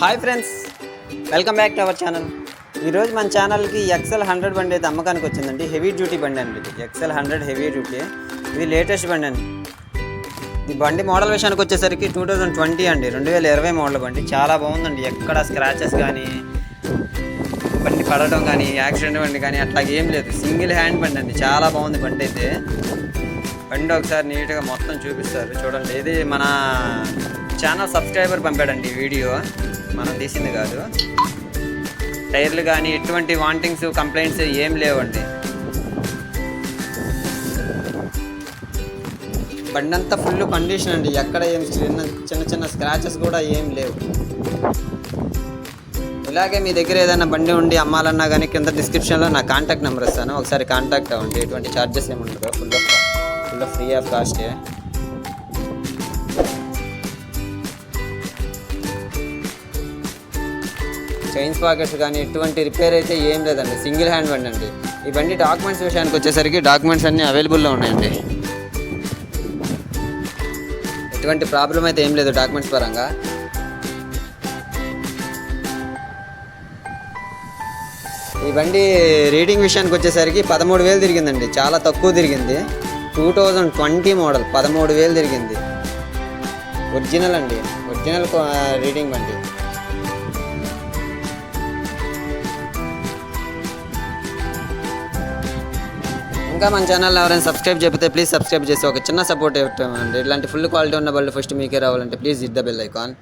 Hi friends welcome back to our channel ఈరోజు మన ఛానల్కి ఎక్సెల్ హండ్రెడ్ బండి అయితే అమ్మకానికి వచ్చిందండి. హెవీ డ్యూటీ బండి అండి ఎక్సెల్ హండ్రెడ్ హెవీ డ్యూటీ ఇది లేటెస్ట్ బండి అండి. ఈ బండి మోడల్ విషయానికి వచ్చేసరికి టూ థౌజండ్ ట్వంటీ అండి. రెండు వేల ఇరవై మోడల్ బండి. చాలా బాగుందండి. ఎక్కడ స్క్రాచెస్ కానీ బండి పడటం కానీ యాక్సిడెంట్ బండి కానీ అట్లా ఏం లేదు. సింగిల్ హ్యాండ్ బండి అండి. చాలా బాగుంది బండి అయితే. బండి ఒకసారి నీట్గా మొత్తం చూపిస్తారు. చూడండి. ఇది మన ఛానల్ సబ్స్క్రైబర్ పంపాడండి వీడియో. మనం తీసింది కాదు. టైర్లు కానీ ఎటువంటి వాంటింగ్స్ కంప్లైంట్స్ ఏం లేవండి. బండి అంతా ఫుల్ కండిషన్ అండి. ఎక్కడ ఏం చిన్న చిన్న చిన్న స్క్రాచెస్ కూడా ఏం లేవు. ఇలాగే మీ దగ్గర ఏదైనా బండి ఉండి అమ్మాలన్నా కానీ కింద డిస్క్రిప్షన్లో నా కాంటాక్ట్ నెంబర్ ఇస్తాను. ఒకసారి కాంటాక్ట్ అవ్వండి. ఎటువంటి ఛార్జెస్ ఏమి ఉండదు full of full of free of cost chain sprockets కానీ ఎటువంటి రిపేర్ అయితే ఏం లేదండి. సింగిల్ హ్యాండ్ బండి అండి. ఈ బండి డాక్యుమెంట్స్ విషయానికి వచ్చేసరికి డాక్యుమెంట్స్ అన్నీ అవైలబుల్లో ఉన్నాయండి. ఎటువంటి ప్రాబ్లం అయితే ఏం లేదు డాక్యుమెంట్స్ పరంగా. ఈ బండి రీడింగ్ విషయానికి వచ్చేసరికి పదమూడు వేలు తిరిగిందండి. చాలా తక్కువ తిరిగింది. టూ థౌజండ్ ట్వంటీ మోడల్ పదమూడు వేలు తిరిగింది. ఒరిజినల్ అండి. ఒరిజినల్ రీడింగ్ బండి. ఇంకా మన ఛానల్ ఎవరైనా సబ్స్క్రైబ్ చెప్తే ప్లీజ్ సబ్స్క్రైబ్ చేసి ఒక చిన్న సపోర్ట్ ఇవ్వండి. ఇలాంటి ఫుల్ క్వాలిటీ ఉన్న బళ్ళు ఫస్ట్ మీకే రావాలంటే please hit the bell icon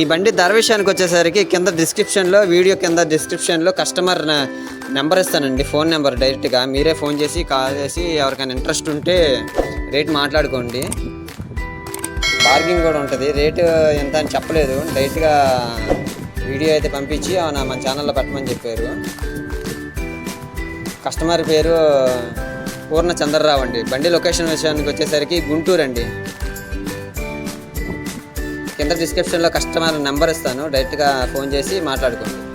ఈ బండి ధర విషయానికి వచ్చేసరికి కింద డిస్క్రిప్షన్లో వీడియో కింద డిస్క్రిప్షన్లో కస్టమర్ నెంబర్ ఇస్తానండి. ఫోన్ నెంబర్ డైరెక్ట్గా మీరే ఫోన్ చేసి కాల్ చేసి ఎవరికైనా ఇంట్రెస్ట్ ఉంటే రేట్ మాట్లాడుకోండి. బార్గింగ్ కూడా ఉంటుంది. రేటు ఎంత అని చెప్పలేదు. డైరెక్ట్గా వీడియో అయితే పంపించి అవునా మన ఛానల్లో పెట్టమని చెప్పారు. కస్టమర్ పేరు పూర్ణ చంద్రరావు అండి. బండి లొకేషన్ విషయానికి వచ్చేసరికి గుంటూరు అండి. కింద డిస్క్రిప్షన్లో కస్టమర్ నెంబర్ ఇస్తాను. డైరెక్ట్గా ఫోన్ చేసి మాట్లాడుకోండి